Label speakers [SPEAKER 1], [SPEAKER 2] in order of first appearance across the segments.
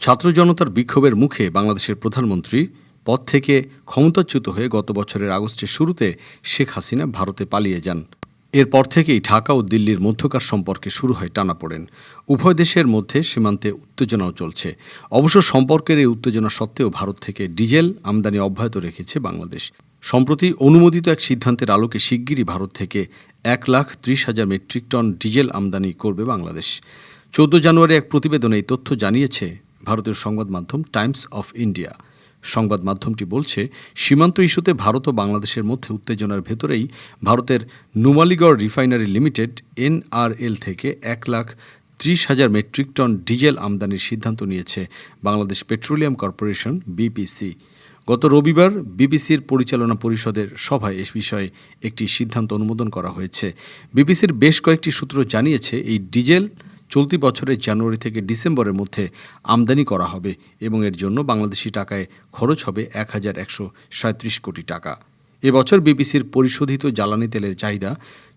[SPEAKER 1] ছাত্র জনতার বিক্ষোভের মুখে বাংলাদেশের প্রধানমন্ত্রী পদ থেকে ক্ষমতাচ্যুত হয়ে গত বছরের আগস্টের শুরুতে শেখ হাসিনা ভারতে পালিয়ে যান। এরপর থেকেই ঢাকা ও দিল্লির মধ্যকার সম্পর্কে শুরু হয় টানাপোড়েন উভয় দেশের মধ্যে সীমান্তে উত্তেজনাও চলছে। অবশ্য সম্পর্কের এই উত্তেজনা সত্ত্বেও ভারত থেকে ডিজেল আমদানি অব্যাহত রেখেছে বাংলাদেশ। সম্প্রতি অনুমোদিত এক সিদ্ধান্তের আলোকে শিগগিরই ভারত থেকে এক লাখ ত্রিশ হাজার মেট্রিক টন ডিজেল আমদানি করবে বাংলাদেশ। চোদ্দ জানুয়ারি এক প্রতিবেদনে এই তথ্য জানিয়েছে ভারতের সংবাদ মাধ্যম টাইমস অফ ইন্ডিয়া। সংবাদ মাধ্যমটি বলছে, সীমান্ত ইস্যুতে ভারত ও বাংলাদেশের মধ্যে উত্তেজনার ভেতরেই ভারতের নুমালিগড় রিফাইনারি লিমিটেড, এনআরএল থেকে এক লাখ ত্রিশ হাজার মেট্রিক টন ডিজেল আমদানির সিদ্ধান্ত নিয়েছে বাংলাদেশ পেট্রোলিয়াম কর্পোরেশন, বিপিসি। গত রবিবার বিবিসির পরিচালনা পরিষদের সভায় এ বিষয়ে একটি সিদ্ধান্ত অনুমোদন করা হয়েছে। বিবিসির বেশ কয়েকটি সূত্র জানিয়েছে, এই ডিজেল চলতি বছরের জানুয়ারি থেকে ডিসেম্বরের মধ্যে আমদানি করা হবে এবং এর জন্য বাংলাদেশি টাকায় খরচ হবে এক হাজার একশো সাঁত্রিশ কোটি টাকা। এবছর বিবিসির পরিশোধিত জ্বালানি তেলের চাহিদা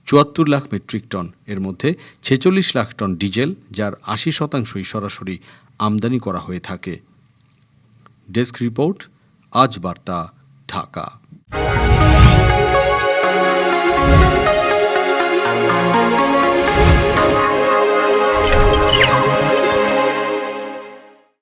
[SPEAKER 1] চুয়াত্তর লাখ মেট্রিক টন। এর মধ্যে ছেচল্লিশ লাখ টন ডিজেল, যার আশি শতাংশই সরাসরি আমদানি করা হয়ে থাকে। ডেস্ক রিপোর্ট, আজ বার্তা, ঢাকা।